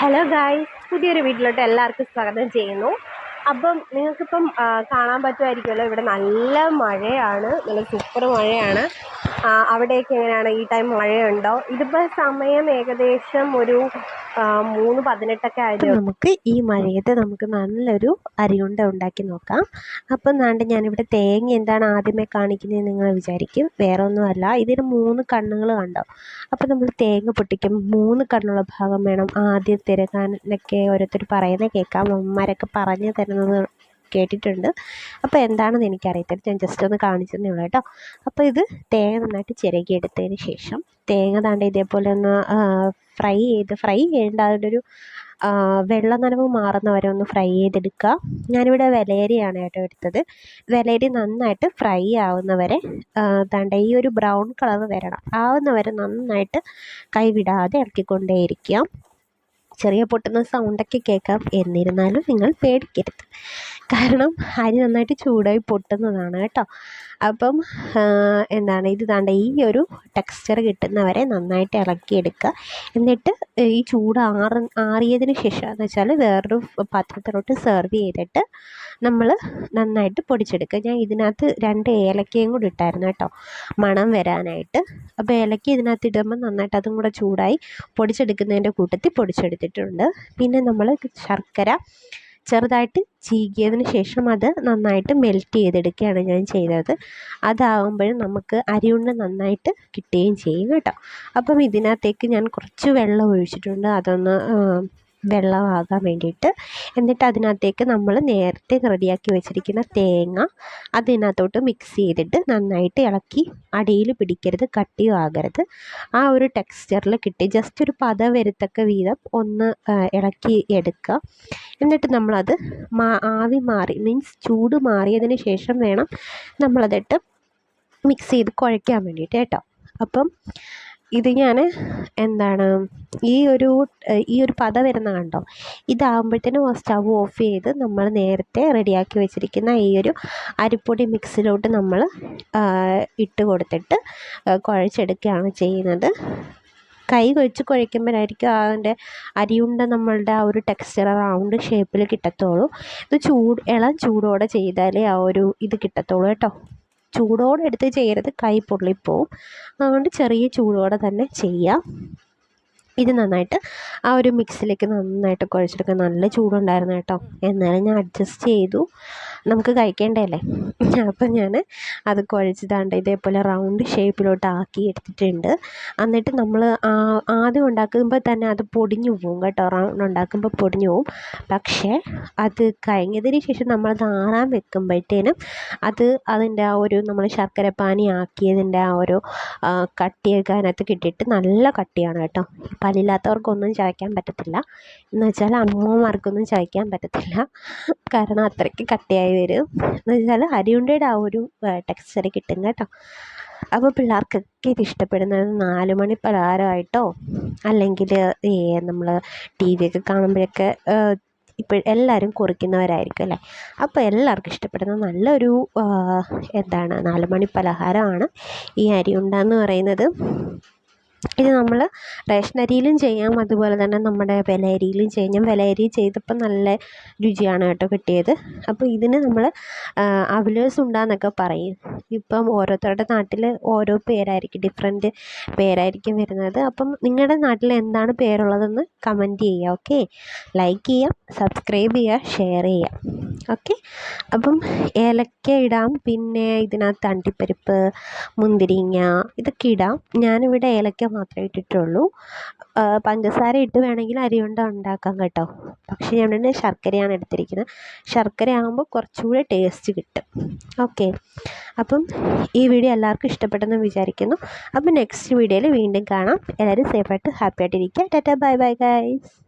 Hello ഗായ് പുതിയൊരു വീട്ടിലോട്ട് എല്ലാവർക്കും സ്വാഗതം ചെയ്യുന്നു. അപ്പം നിങ്ങൾക്കിപ്പം കാണാൻ പറ്റുമായിരിക്കുമല്ലോ. ഇവിടെ നല്ല മഴയാണ്. നല്ല സൂപ്പർ മഴയാണ്. അവിടെയൊക്കെ എങ്ങനെയാണ്? ഈ ടൈം മഴയുണ്ടോ? ഇതിപ്പോൾ സമയം ഏകദേശം ഒരു മൂന്ന് പതിനെട്ടൊക്കെ ആയത് നമുക്ക് ഈ മഴയത്ത് നമുക്ക് നല്ലൊരു അരിയുണ്ട ഉണ്ടാക്കി നോക്കാം. അപ്പം നാണ്ട് ഞാനിവിടെ തേങ്ങ എന്താണ് ആദ്യമേ കാണിക്കുന്നത് നിങ്ങൾ വിചാരിക്കും. വേറെ ഒന്നുമല്ല ഇതിന് മൂന്ന് കണ്ണുകൾ കണ്ടോ? അപ്പം നമ്മൾ തേങ്ങ പൊട്ടിക്കും മൂന്ന് കണ്ണുള്ള ഭാഗം വേണം ആദ്യം തിരകാനൊക്കെ ഓരോരുത്തർ പറയുന്നത് കേൾക്കാം. അമ്മമാരൊക്കെ പറഞ്ഞു തരുന്നത് കേട്ടിട്ടുണ്ട്. അപ്പോൾ എന്താണെന്ന് എനിക്കറിയത്തില്ല. ഞാൻ ജസ്റ്റ് ഒന്ന് കാണിച്ചതേ ഉള്ളൂ കേട്ടോ. അപ്പോൾ ഇത് തേങ്ങ നന്നായിട്ട് ചിരകിയെടുത്തതിന് ശേഷം തേങ്ങ താണ്ട് ഇതേപോലെ ഒന്ന് ഫ്രൈ ചെയ്ത് ഫ്രൈ ചെയ്യേണ്ട അതിന്റെ ഒരു വെള്ള നനവ് മാറുന്ന വരെ ഒന്ന് ഫ്രൈ ചെയ്തെടുക്കുക ഞാനിവിടെ വിലയരിയാണ് കേട്ടോ എടുത്തത്. വിലയരി നന്നായിട്ട് ഫ്രൈ ആവുന്നവരെ താണ്ട ഈ ഒരു ബ്രൗൺ കളർ വരണം. ആവുന്നവരെ നന്നായിട്ട് കൈവിടാതെ ഇളക്കിക്കൊണ്ടേയിരിക്കുക ചെറിയ പൊട്ടുന്ന സൗണ്ടൊക്കെ കേൾക്കാം. എന്നിരുന്നാലും നിങ്ങൾ പേടിക്കരുത്. കാരണം അരി നന്നായിട്ട് ചൂടായി പൊട്ടുന്നതാണ് കേട്ടോ. അപ്പം എന്താണ് ഇത് താണ്ട ഈ ഒരു ടെക്സ്ചർ കിട്ടുന്നവരെ നന്നായിട്ട് ഇളക്കിയെടുക്കുക. എന്നിട്ട് ഈ ചൂട് ആറ് ആറിയതിന് ശേഷം എന്ന് വെച്ചാൽ വേറൊരു പാത്രത്തിലോട്ട് സെർവ് ചെയ്തിട്ട് നമ്മൾ നന്നായിട്ട് പൊടിച്ചെടുക്കുക. ഞാൻ ഇതിനകത്ത് രണ്ട് ഏലക്കയും കൂടി ഇട്ടായിരുന്നു കേട്ടോ മണം വരാനായിട്ട്. അപ്പോൾ ഏലക്ക ഇതിനകത്ത് ഇടുമ്പോൾ നന്നായിട്ട് അതും കൂടെ ചൂടായി പൊടിച്ചെടുക്കുന്നതിന്റെ കൂട്ടത്തിൽ പൊടിച്ചെടുത്തിട്ടുണ്ട്. പിന്നെ നമ്മൾ ശർക്കര ചെറുതായിട്ട് ചീകിയതിന് ശേഷം അത് നന്നായിട്ട് മെൽറ്റ് ചെയ്തെടുക്കുകയാണ് ഞാൻ ചെയ്തത്. അതാകുമ്പോഴും നമുക്ക് അരിയുണ്ട് നന്നായിട്ട് കിട്ടുകയും ചെയ്യും കേട്ടോ. അപ്പം ഇതിനകത്തേക്ക് ഞാൻ കുറച്ച് വെള്ളം ഒഴിച്ചിട്ടുണ്ട്. അതൊന്ന് വെള്ളമാകാൻ വേണ്ടിയിട്ട്. എന്നിട്ട് അതിനകത്തേക്ക് നമ്മൾ നേരത്തെ റെഡിയാക്കി വെച്ചിരിക്കുന്ന തേങ്ങ അതിനകത്തോട്ട് മിക്സ് ചെയ്തിട്ട് നന്നായിട്ട് ഇളക്കി അടിയിൽ പിടിക്കരുത് കട്ടിയും ആകരുത്. ആ ഒരു ടെക്സ്ചറിൽ കിട്ടി. ജസ്റ്റ് ഒരു പത വരത്തക്ക വീതം ഒന്ന് ഇളക്കി എടുക്കുക. എന്നിട്ട് നമ്മളത് മാ ആവി മാറി മീൻസ് ചൂട് മാറിയതിന് ശേഷം വേണം നമ്മളതിട്ട് മിക്സ് ചെയ്ത് കുഴയ്ക്കാൻ വേണ്ടിയിട്ട് കേട്ടോ. അപ്പം ഇത് ഞാൻ എന്താണ് ഈ ഒരു ഈ ഒരു പത വരുന്ന കണ്ടോ? ഇതാകുമ്പോഴത്തേനും സ്റ്റവ് ഓഫ് ചെയ്ത് നമ്മൾ നേരത്തെ റെഡിയാക്കി വെച്ചിരിക്കുന്ന ഈ ഒരു അരിപ്പൊടി മിക്സിലോട്ട് നമ്മൾ ഇട്ട് കൊടുത്തിട്ട് കുഴച്ചെടുക്കുകയാണ് ചെയ്യുന്നത്. കൈ വെച്ച് കുഴയ്ക്കുമ്പോഴായിരിക്കും അതിന്റെ അരിയുണ്ട നമ്മളുടെ ആ ഒരു ടെക്സ്ചർ റൗണ്ട് ഷേപ്പിൽ കിട്ടത്തുള്ളൂ. ഇത് ചൂട് ഇളം ചൂടോടെ ചെയ്താലേ ആ ഒരു ഇത് കിട്ടത്തുള്ളൂ കേട്ടോ. ചൂടോടെ എടുത്ത് ചെയ്യരുത്. കൈ പൊള്ളിപ്പോവും അതുകൊണ്ട് ചെറിയ ചൂടോടെ തന്നെ ചെയ്യാം. ഇത് നന്നായിട്ട് ആ ഒരു മിക്സിലേക്ക് നന്നായിട്ട് കുഴച്ചെടുക്കാൻ നല്ല ചൂടുണ്ടായിരുന്നു കേട്ടോ. എന്നാലും ഞാൻ അഡ്ജസ്റ്റ് ചെയ്തു. നമുക്ക് കഴിക്കേണ്ടതല്ലേ? അപ്പം ഞാൻ അത് കുഴച്ചിതാണ്ട് ഇതേപോലെ റൗണ്ട് ഷേപ്പിലോട്ട് ആക്കി എടുത്തിട്ടുണ്ട്. എന്നിട്ട് നമ്മൾ ആദ്യം ഉണ്ടാക്കുമ്പോൾ തന്നെ അത് പൊടിഞ്ഞു പോകും കേട്ടോ. റൗണ്ട് ഉണ്ടാക്കുമ്പോൾ പൊടിഞ്ഞു പോകും പക്ഷേ അത് കഴിഞ്ഞതിന് ശേഷം നമ്മളത് ആറാൻ വെക്കുമ്പോഴത്തേനും അത് അതിന്റെ ആ ഒരു നമ്മൾ ശർക്കര പാനി ആക്കിയതിന്റെ ആ ഒരു കട്ടിയൊക്കെ അതിനകത്ത് കിട്ടിയിട്ട് നല്ല കട്ടിയാണ് കേട്ടോ. പല്ലില്ലാത്തവർക്കൊന്നും ചവയ്ക്കാൻ പറ്റത്തില്ല. എന്ന് വെച്ചാൽ അമ്മമാർക്കൊന്നും ചവയ്ക്കാൻ പറ്റത്തില്ല. കാരണം അത്രയ്ക്ക് കട്ടിയായി വരും. എന്ന് വെച്ചാൽ അരിയുണ്ടയുടെ ആ ഒരു ടെക്സ്ചർ കിട്ടും കേട്ടോ. അപ്പോൾ പിള്ളേർക്കൊക്കെ ഇത് ഇഷ്ടപ്പെടുന്നത് നാല് മണി പലഹാരമായിട്ടോ അല്ലെങ്കിൽ ഈ നമ്മൾ ടി വി ഒക്കെ കാണുമ്പോഴൊക്കെ ഇപ്പോൾ എല്ലാവരും കുറിക്കുന്നവരായിരിക്കും അല്ലേ? അപ്പോൾ എല്ലാവർക്കും ഇഷ്ടപ്പെടുന്ന നല്ലൊരു എന്താണ് നാലുമണി പലഹാരമാണ് ഈ അരിയുണ്ട എന്ന് പറയുന്നത്. ഇത് നമ്മൾ റേഷൻ അരിയിലും ചെയ്യാം അതുപോലെ തന്നെ നമ്മുടെ വില അരിയിലും ചെയ്യാം. ഞാൻ വില അരി ചെയ്തപ്പോൾ നല്ല രുചിയാണ് കേട്ടോ കിട്ടിയത്. അപ്പോൾ ഇതിന് നമ്മൾ അവലേഴ്സ് ഉണ്ടാന്നൊക്കെ പറയും. ഇപ്പം ഓരോരുത്തരുടെ നാട്ടിൽ ഓരോ പേരായിരിക്കും ഡിഫറെന്റ് പേരായിരിക്കും വരുന്നത്. അപ്പം നിങ്ങളുടെ നാട്ടിൽ എന്താണ് പേരുള്ളതെന്ന് കമന്റ് ചെയ്യുക ഓക്കെ ലൈക്ക് ചെയ്യാം സബ്സ്ക്രൈബ് ചെയ്യുക ഷെയർ ചെയ്യുക ഓക്കെ അപ്പം ഏലക്ക ഇടാം പിന്നെ ഇതിനകത്ത് അണ്ടിപ്പരിപ്പ് മുന്തിരിങ്ങ ഇതൊക്കെ ഇടാം. ഞാനിവിടെ ഏലക്ക മാത്രമേ ഇട്ടിട്ടുള്ളൂ. പഞ്ചസാര ഇട്ട് വേണമെങ്കിൽ അരിയുണ്ട ഉണ്ടാക്കാം കേട്ടോ. പക്ഷേ ഞാനിവിടെ ശർക്കരയാണ് എടുത്തിരിക്കുന്നത്. ശർക്കര ആകുമ്പോൾ കുറച്ചുകൂടെ ടേസ്റ്റ് കിട്ടും. ഓക്കെ അപ്പം ഈ വീഡിയോ എല്ലാവർക്കും ഇഷ്ടപ്പെട്ടെന്ന് വിചാരിക്കുന്നു. അപ്പം നെക്സ്റ്റ് വീഡിയോയിൽ വീണ്ടും കാണാം. എല്ലാവരും സേഫായിട്ട് ഹാപ്പി ആയിട്ടിരിക്കുക ടാറ്റാ ബൈ ബൈ ഗൈസ്